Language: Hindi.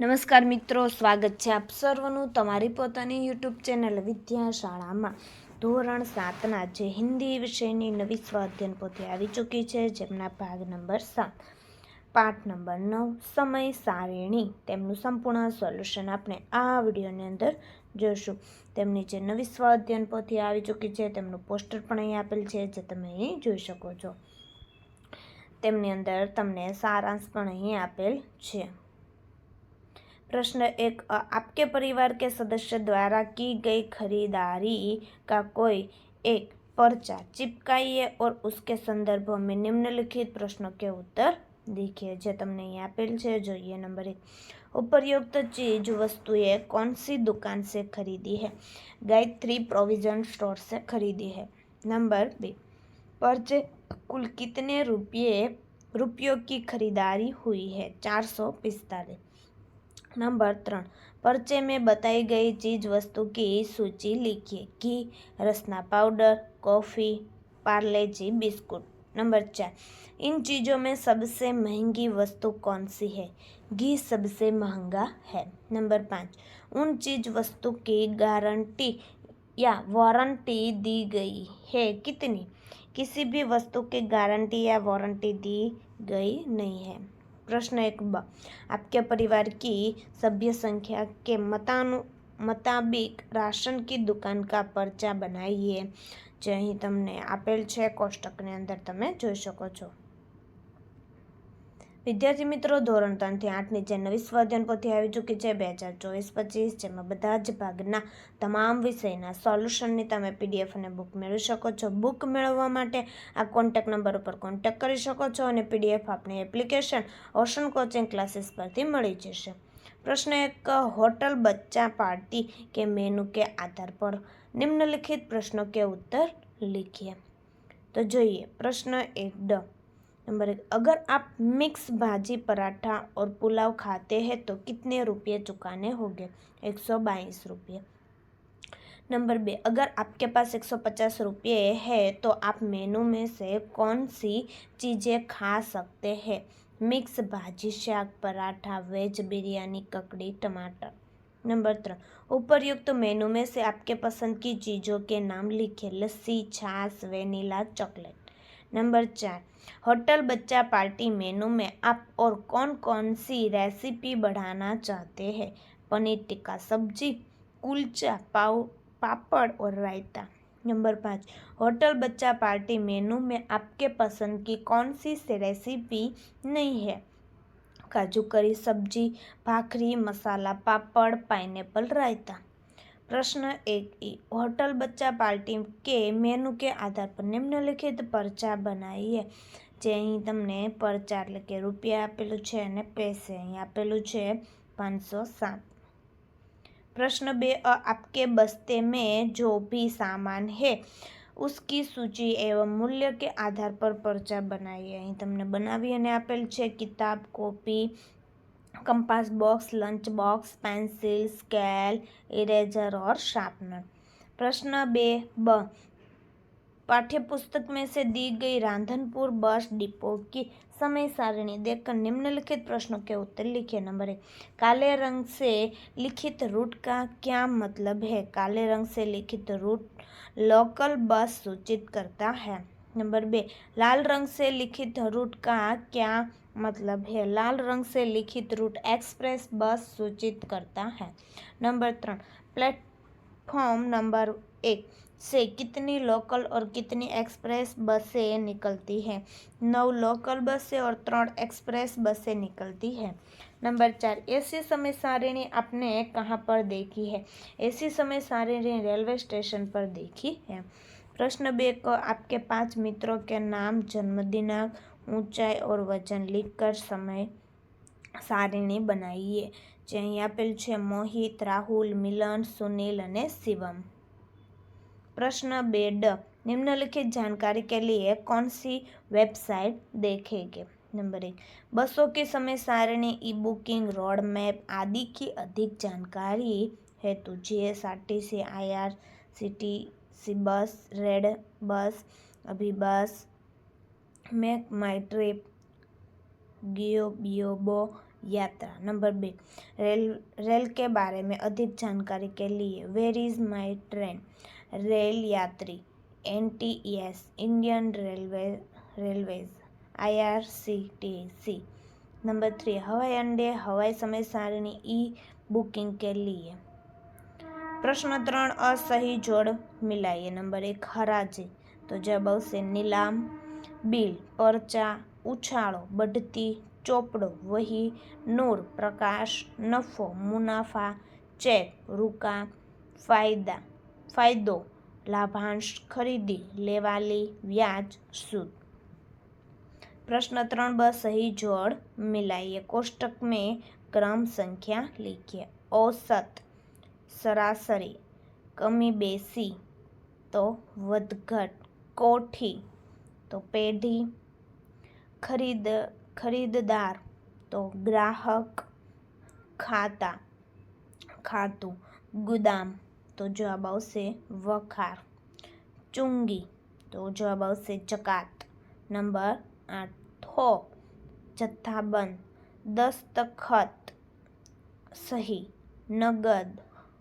નમસ્કાર મિત્રો, સ્વાગત છે આપ સર્વનું તમારી પોતાની યુટ્યુબ ચેનલ વિદ્યાશાળામાં. ધોરણ સાતના જે હિન્દી વિષયની નવી સ્વાધ્યન પોતે આવી ચૂકી છે, જેમના ભાગ નંબર સાત. પાઠ નંબર નવ, સમય સારિણી. તેમનું સંપૂર્ણ સોલ્યુશન આપણે આ વિડીયોની અંદર જોઈશું. તેમની જે નવી સ્વાધ્યન પોથી આવી ચૂકી છે, તેમનું પોસ્ટર પણ અહીં આપેલ છે, જે તમે અહીં જોઈ શકો છો. તેમની અંદર તમને સારાંશ પણ અહીં આપેલ છે. प्रश्न एक अ, आपके परिवार के सदस्य द्वारा की गई खरीदारी का कोई एक पर्चा चिपकाइए और उसके संदर्भों में निम्नलिखित प्रश्नों के उत्तर लिखिए જે તમને અહીં આપેલ છે જોઈએ નંબર એક उपयुक्त चीज वस्तुएं कौन सी दुकान से खरीदी है गायत्री प्रोविजन स्टोर से खरीदी है नंबर बी पर्चे कुल कितने रुपये रुपयों की खरीदारी हुई है चार सौ पिस्तालीस नंबर त्रण, पर्चे में बताई गई चीज़ वस्तु की सूची लिखिए घी Rasna powder, coffee, Parle G, biscuit. Number चार, इन चीज़ों में सबसे महँगी वस्तु कौन सी है? घी सबसे महँगा है। नंबर पाँच, उन चीज़ वस्तु की गारंटी या वारंटी दी गई है कितनी? किसी भी वस्तु की गारंटी या वारंटी दी गई नहीं है। प्रश्न एक ब आपके परिवार की सभ्य संख्या के मतानु मुताबिक राशन की दुकान का पर्चा બનાવીએ જે અહીં તમને આપેલ છે કોષ્ટકની અંદર તમે જોઈ શકો છો વિદ્યાર્થી મિત્રો, ધોરણ ત્રણથી આઠની જે નવી સ્વાધ્યાન પોથી આવી ચૂકી છે, બે હજાર ચોવીસ પચીસ, જેમાં બધા જ ભાગના તમામ વિષયના સોલ્યુશનની તમે પીડીએફ અને બુક મેળવી શકો છો. બુક મેળવવા માટે આ કોન્ટેક નંબર ઉપર કોન્ટેક કરી શકો છો અને પીડીએફ આપણી એપ્લિકેશન ઓશન કોચિંગ ક્લાસીસ પરથી મળી જશે. પ્રશ્ન એક, હોટલ બચ્ચા પાર્ટી કે મેનુ કે આધાર પર નિમ્નલિખિત પ્રશ્નો કે ઉત્તર લીખીએ? તો જોઈએ, પ્રશ્ન એક, ડ. नंबर एक, अगर आप मिक्स भाजी, पराठा और पुलाव खाते हैं तो कितने रुपये चुकाने होंगे? एक सौ बाईस रुपये। नंबर बे, अगर आपके पास एक सौ पचास रुपये है तो आप मेनू में से कौन सी चीज़ें खा सकते हैं? मिक्स भाजी, शाक, पराठा, वेज, बिरयानी, ककड़ी, टमाटर। नंबर तीन, उपरयुक्त तो मेनू में से आपके पसंद की चीज़ों के नाम लिखिए लस्सी, छाछ, वेनिला, चॉकलेट। नंबर चार, होटल बच्चा पार्टी मेनू में आप और कौन कौन सी रेसिपी बढ़ाना चाहते हैं? पनीर टिक्का सब्ज़ी, कुलचा, पाव, पापड़ और रायता। नंबर पाँच, होटल बच्चा पार्टी मेनू में आपके पसंद की कौन सी से रेसिपी नहीं है? काजू करी सब्ज़ी, भाखरी, मसाला, पापड़, पाइनएप्पल, रायता। प्रश्न एक ई होटल बच्चा पार्टी के मेनू के आधार पर નિમ્નલિખિત પરચા બનાવીએ જે અહીં તમને પરચા એટલે કે રૂપિયા આપેલું છે અને પૈસે અહીં આપેલું છે પાંચસો સાત प्रश्न बे अ आपके बस्ते में जो भी सामान है उसकी સૂચિ એવं મૂલ્ય કે આધાર પર પરચા બનાવીએ અહીં તમને બનાવી અને આપેલ છે કિતાબ copy compass box, lunch box, pencil, scale, eraser और शार्पनर। प्रश्न बे, ब। पाठ्यपुस्तक में से दी गई रांधनपुर बस डिपो की समय सारिणी देखकर निम्नलिखित प्रश्नों के उत्तर लिखिए। नंबर एक, काले रंग से लिखित रूट का क्या मतलब है? काले रंग से लिखित रूट लोकल बस सूचित करता है। नंबर बे। लाल रंग से लिखित रूट का क्या मतलब है? लाल रंग से लिखित रूट एक्सप्रेस बस सूचित करता है। नंबर तीन प्लेटफॉर्म नंबर एक से कितनी लोकल और कितनी एक्सप्रेस बसें निकलती हैं? नौ लोकल बसें और त्रण एक्सप्रेस बसें निकलती हैं। नंबर चार ऐसी समय सारिणी आपने कहाँ पर देखी है? ऐसी समय सारिणी रेलवे स्टेशन पर देखी है। प्रश्न बे को आपके पांच मित्रों के नाम जन्मदिनांक ઊંચાઈ और વજન लिखकर સમય સારિણી બનાવીએ જે અહીં આપેલ છે મોહિત રાહુલ મિલન સુનિલ અને શિવમ प्रश्न बे ड निम्नलिखित जानकारी के लिए कौन सी वेबसाइट देखेंगे नंबर एक बसों की समय सारिणी ई बुकिंग रोड मैप आदि की अधिक जानकारी हेतु G S R T C I R C T C bus, red bus, अभी बस, मेक माई ट्रिप, गियो बियोबो यात्रा। नंबर बी, रेल रेल के बारे में अधिक जानकारी के लिए वेर इज़ माई ट्रेन रेल यात्री N T S Indian railway railways I R C T C number three, हवाई अंडे हवाई समय सारणी, ई बुकिंग के लिए। પ્રશ્ન ત્રણ અસહી જોડ મિલાઈએ નંબર એક હરાજી તો જવાબ આવશે નીલામ બિલ પરચા ઉછાળો બઢતી ચોપડો વહી નૂર પ્રકાશ નફો મુનાફા ચેક રૂકા ફાયદા ફાયદો લાભાંશ ખરીદી લેવાલી વ્યાજ सूद प्रश्न त्रण ब सही जोड़ मिलाइए कोष्टक में क्रम संख्या लिखिए औसत सरासरी कमी बेसी तो वधघट कोठी तो पेढ़ी खरीद, खरीददार तो ग्राहक खाता, खातु, गुदाम तो जवाब आवशे वखार, चुंगी तो जवाब आवशे जकात नंबर आठ, थो जथ्थाबंद दस्तखत सही, नगद